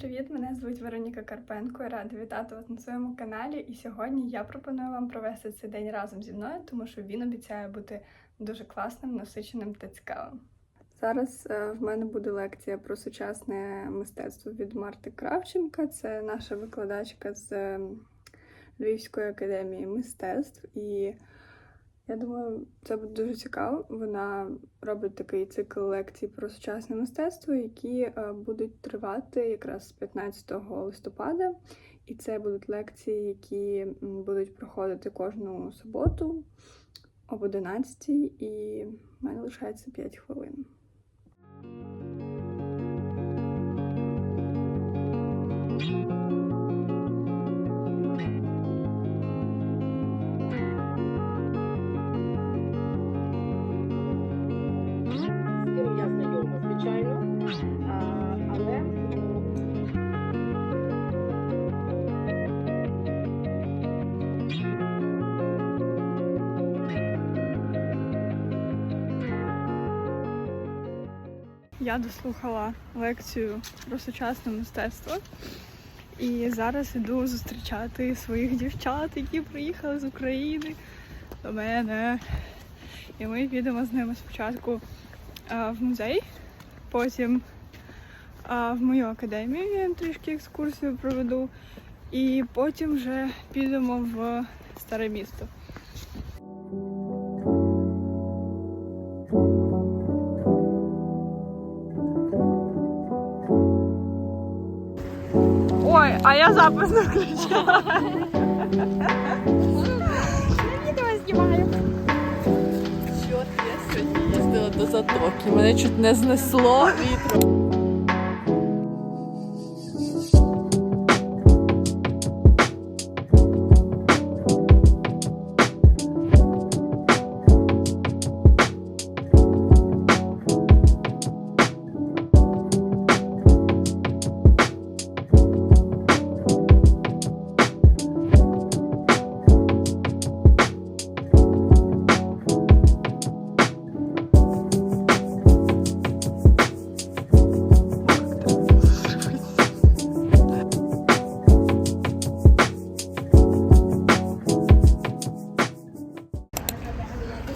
привіт! Мене звуть Вероніка Карпенко. Я рада вітати вас на своєму каналі. І сьогодні я пропоную вам провести цей день разом зі мною, тому що він обіцяє бути дуже класним, насиченим та цікавим. Зараз е, в мене буде лекція про сучасне мистецтво від Марти Кравченка. Це наша викладачка з е, Львівської академії мистецтв. І я думаю, це буде дуже цікаво. Вона робить такий цикл лекцій про сучасне мистецтво, які е, будуть тривати якраз з 15 листопада. І це будуть лекції, які будуть проходити кожну суботу об 11 і в мене лишається 5 хвилин. Я дослухала лекцію про сучасне мистецтво. І зараз іду зустрічати своїх дівчат, які приїхали з України до мене. І ми підемо з ними спочатку а, в музей, потім а, в мою академію я трішки екскурсію проведу, і потім вже підемо в старе місто. Ой, а я запис не включила. Чорт, я сьогодні їздила до затоки. Мене чуть не знесло вітром.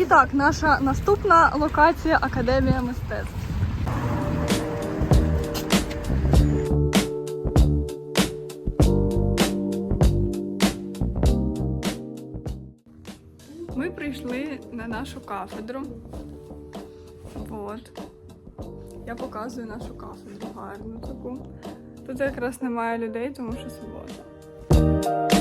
І так, наша наступна локація Академія мистецтв. Ми прийшли на нашу кафедру. От. Я показую нашу кафедру гарну таку. Тут якраз немає людей, тому що субота.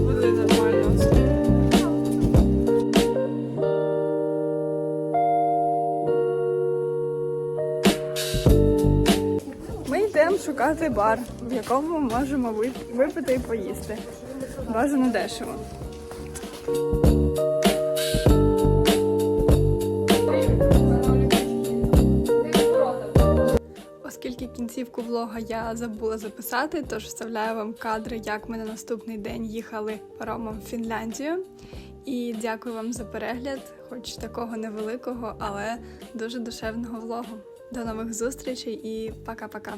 шукати бар, в якому можемо випити і поїсти. Бажано дешево. Оскільки кінцівку влога я забула записати, тож вставляю вам кадри, як ми на наступний день їхали паромом в Фінляндію. І дякую вам за перегляд, хоч такого невеликого, але дуже душевного влогу. До нових зустрічей і пока-пока.